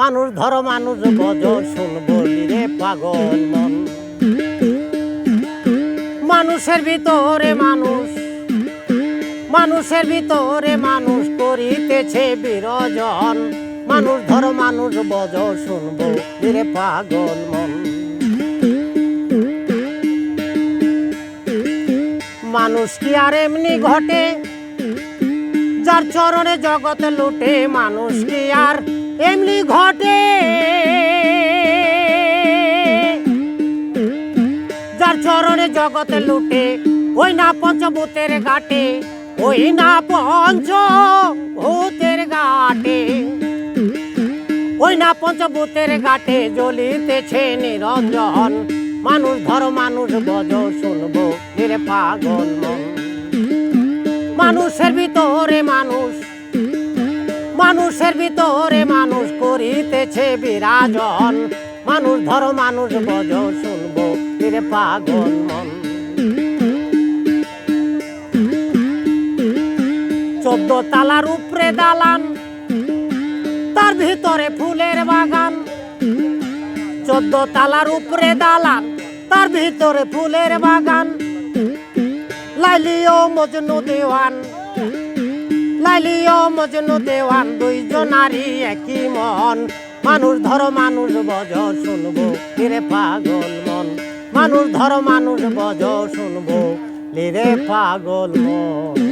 মানুষ ধর, মানুষ বজ শুনব রে পাগল মন। মানুষের ভিতরে মানুষ, মানুষের ভিতরে মানুষ করিতেছে বিরজন। মানুষ ধর, মানুষ বজ শুনব রে পাগল মন। মানুষ কি আর এমনি ঘটে? যার চরণে জগৎ লুটে, মানুষ কি আর এমনি ঘটে? যার চরণে জগৎ লুটে, ওই না পঞ্চভূতের ঘাটে, ওই না পঞ্চভূতের ঘাটে। ওই না পঞ্চভূতের ঘাটে জ্বলিতেছে নিরঞ্জন, মানুষ ধর, মানুষ বজ, শুনব রে পাগল মন। মানুষের ভিতরে মানুষ। মানুষের ভিতরে মানুষ করিতেছে বিরাজন। মানুষ ধর, মানুষ বজ, শুনব রে পাগল মন। চোদ্দ তালার উপরে দালান, তার ভিতরে ফুলের বাগান। চোদ্দ তালার উপরে দালান, তার ভিতরে ফুলের বাগান। লাইলিও মজনু দেওয়ান, লাইলিও মজনু দেওয়ান, দুইজনারই একই মন। মানুষ ধর, মানুষ বজ, শুনব রে পাগল মন। মানুষ ধর, মানুষ বজ, শুনব রে পাগল মন।